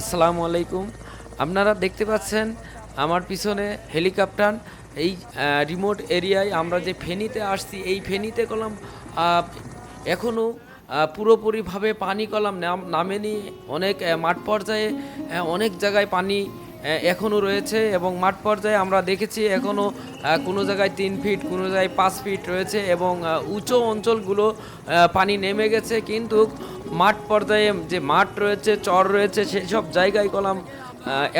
আসসালামু আলাইকুম। আপনারা দেখতে পাচ্ছেন আমার পিছনে হেলিকপ্টার। এই রিমোট এরিয়ায় আমরা যে ফেনিতে আসছি, এই ফেনিতে কলাম এখনও পুরোপুরিভাবে পানি কলাম নাম- নামেনি। অনেক মাঠ পর্যায়ে অনেক জায়গায় পানি এখনও রয়েছে এবং মাঠ পর্যায়ে আমরা দেখেছি এখনও কোনো জায়গায় তিন ফিট, কোনো জায়গায় পাঁচ ফিট রয়েছে এবং উঁচু অঞ্চলগুলো পানি নেমে গেছে। কিন্তু মাঠ পর্যায়ে যে মাঠ রয়েছে, চর রয়েছে, সেই সব জায়গায় কলাম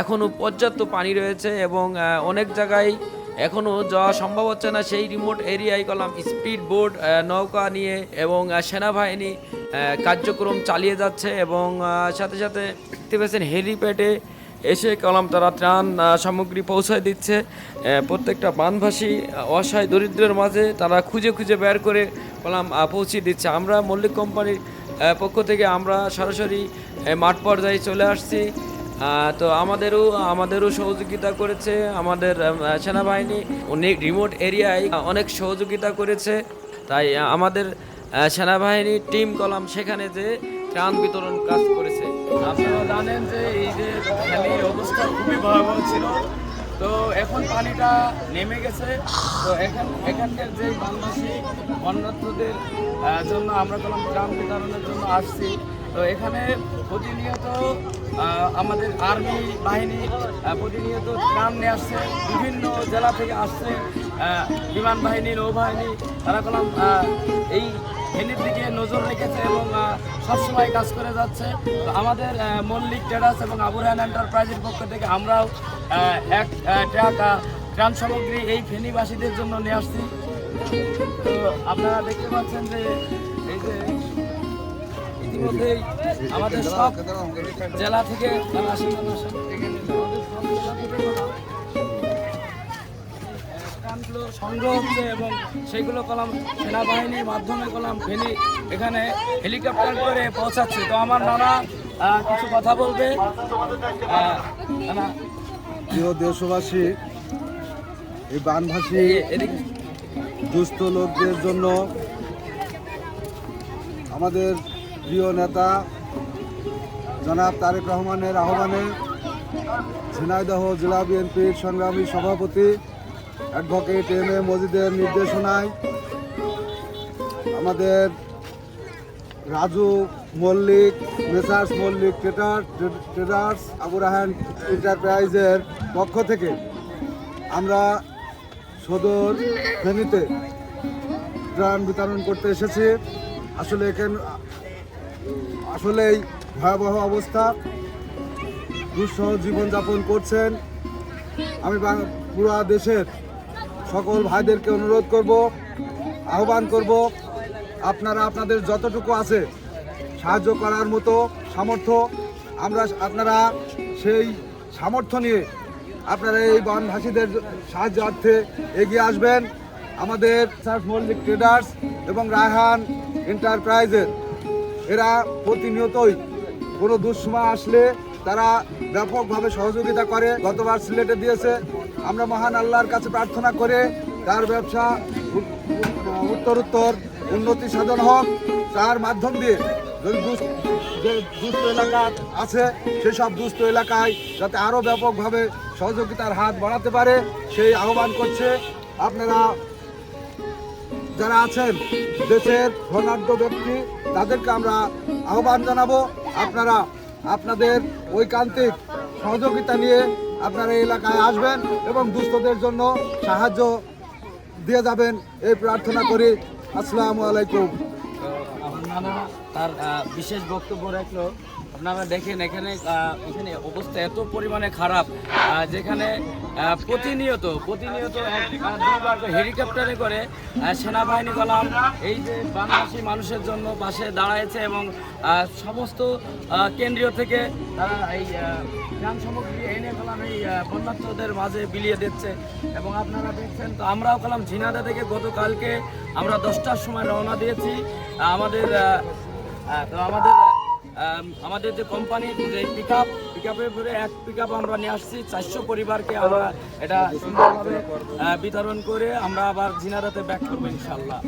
এখনও পর্যাপ্ত পানি রয়েছে এবং অনেক জায়গায় এখনও যাওয়া সম্ভব হচ্ছে না। সেই রিমোট এরিয়ায় কলাম স্পিড বোট নৌকা নিয়ে এবং সেনাবাহিনী কার্যক্রম চালিয়ে যাচ্ছে এবং সাথে সাথে দেখতে পাচ্ছেন হেলিপ্যাডে এসে কলাম তারা ত্রাণ সামগ্রী পৌঁছায় দিচ্ছে। প্রত্যেকটা বানভাসী অসহায় দরিদ্রের মাঝে তারা খুঁজে খুঁজে বের করে কলাম আহ, পৌঁছে দিচ্ছে। আমরা মল্লিক কোম্পানির পক্ষ থেকে আমরা সরাসরি মাঠ পর্যায়ে চলে আসছি। তো আমাদেরও আমাদেরও সহযোগিতা করেছে আমাদের সেনাবাহিনী। অনেক রিমোট এরিয়ায় অনেক সহযোগিতা করেছে। তাই আমাদের সেনাবাহিনীর টিম কলাম সেখানে যে ত্রাণ বিতরণ কাজ করেছে। আপনারা জানেন যে এই যে ফ্যানির অবস্থা খুবই ভয়াবহ ছিল। তো এখন পানিটা নেমে গেছে। তো এখান এখানকার যে বাংলাদেশি বন্যার্থদের জন্য আমরা কলম ত্রাণ বিতরণের জন্য আসছি। তো এখানে প্রতিনিয়ত আমাদের আর্মি বাহিনী প্রতিনিয়ত ত্রাণ নিয়ে আসছে। বিভিন্ন জেলা থেকে আসছে বিমান বাহিনী, নৌবাহিনী। তারা কলম এই ফেনীর দিকে নজর রেখেছে এবং সবসময় কাজ করে যাচ্ছে। আমাদের মল্লিক ট্রেডার্স এবং আবুরান এন্টারপ্রাইজের পক্ষ থেকে আমরাও এক ট্রাক ত্রাণ সামগ্রী এই ফেনীবাসীদের জন্য নিয়ে আসছি। তো আপনারা দেখতে পাচ্ছেন যে এই যে ইতিমধ্যেই আমাদের সব জেলা থেকে আসেন, ত্রাণগুলো সংগ্রহ হচ্ছে এবং সেইগুলো কলাম সেনাবাহিনীর মাধ্যমে কলাম ফেনি এখানে হেলিকপ্টার করে পৌঁছাচ্ছে। তো আমার নানা কিছু কথা বলবে? প্রিয় দেশবাসী এই বানভাসী দুস্থ লোকদের জন্য আমাদের প্রিয় নেতা জনাব তারেক রহমানের আহ্বানে ঝিনাইদহ জেলা বিএনপির সংগ্রামী সভাপতি অ্যাডভোকেট এম এ মজিদের নির্দেশনায় আমাদের Raju Mallik, messrs Mallik trader traders Abu Rahan এন্টারপ্রাইজের পক্ষ থেকে আমরা সদর ফেনীতে ত্রাণ বিতরণ করতে এসেছি। আসলে এখানে আসলেই ভয়াবহ অবস্থা। দুঃসহ জীবনযাপন করছেন। আমি পুরো দেশের সকল ভাইদেরকে অনুরোধ করব, আহ্বান করব, আপনারা আপনাদের যতটুকু আছে সাহায্য করার মতো সামর্থ্য, আমরা আপনারা সেই সামর্থ্য নিয়ে আপনারা এই বনভাসীদের সাহায্যার্থে এগিয়ে আসবেন। আমাদের সার্ফ মল্লিক ট্রেডার্স এবং রায়হান এন্টারপ্রাইজের এরা প্রতিনিয়তই কোনো দুঃসময় আসলে তারা ব্যাপকভাবে সহযোগিতা করে। গতবার সিলেটে দিয়েছে আমরা মহান আল্লাহর কাছে প্রার্থনা করে তার ব্যবসা উ- উ- উত্তর উত্তর উন্নতি সাধন হোক। তার মাধ্যম দিয়ে যদি যে দুস্থ এলাকা আছে, সেসব দুস্থ এলাকায় যাতে আরও ব্যাপকভাবে সহযোগিতার হাত বাড়াতে পারে, সেই আহ্বান করছে আপনারা যারা আছেন, দেশের ধনাঢ্য ব্যক্তি, তাদেরকে আমরা আহ্বান জানাব। আপনারা, আপনাদের ঐকান্তিক সহযোগিতা নিয়ে আপনারা এই এলাকায় আসবেন এবং দুস্থদের জন্য সাহায্য দিয়ে যাবেন। এই প্রার্থনা করি। আসসালামু আলাইকুম। আমার নানা তার বিশেষ বক্তব্য রাখল। আপনারা দেখেন এখানে এখানে অবস্থা এত পরিমাণে খারাপ যেখানে প্রতিনিয়ত প্রতিনিয়ত হেলিকপ্টারে করে সেনাবাহিনী গলাম এই যে বাংলাদেশি মানুষের জন্য পাশে দাঁড়াইছে এবং সমস্ত কেন্দ্রীয় থেকে তারা এই ত্রাণ সামগ্রী এনে গেলাম এই বন্যার্থদের মাঝে বিলিয়ে দিচ্ছে। এবং আপনারা দেখছেন তো আমরাও গেলাম ঝিনাদা থেকে গতকালকে আমরা দশটার সময় রওনা দিয়েছি। আমাদের তো আমাদের আম, আমাদের যে কোম্পানি যে পিক আপ পিক আপের ঘুরে এক পিক আপ আমরা নিয়ে আসছি। চারশো পরিবারকে আমরা এটা সুন্দরভাবে বিতরণ করে আমরা আবার জিনারাতে ব্যাক করব ইনশাল্লাহ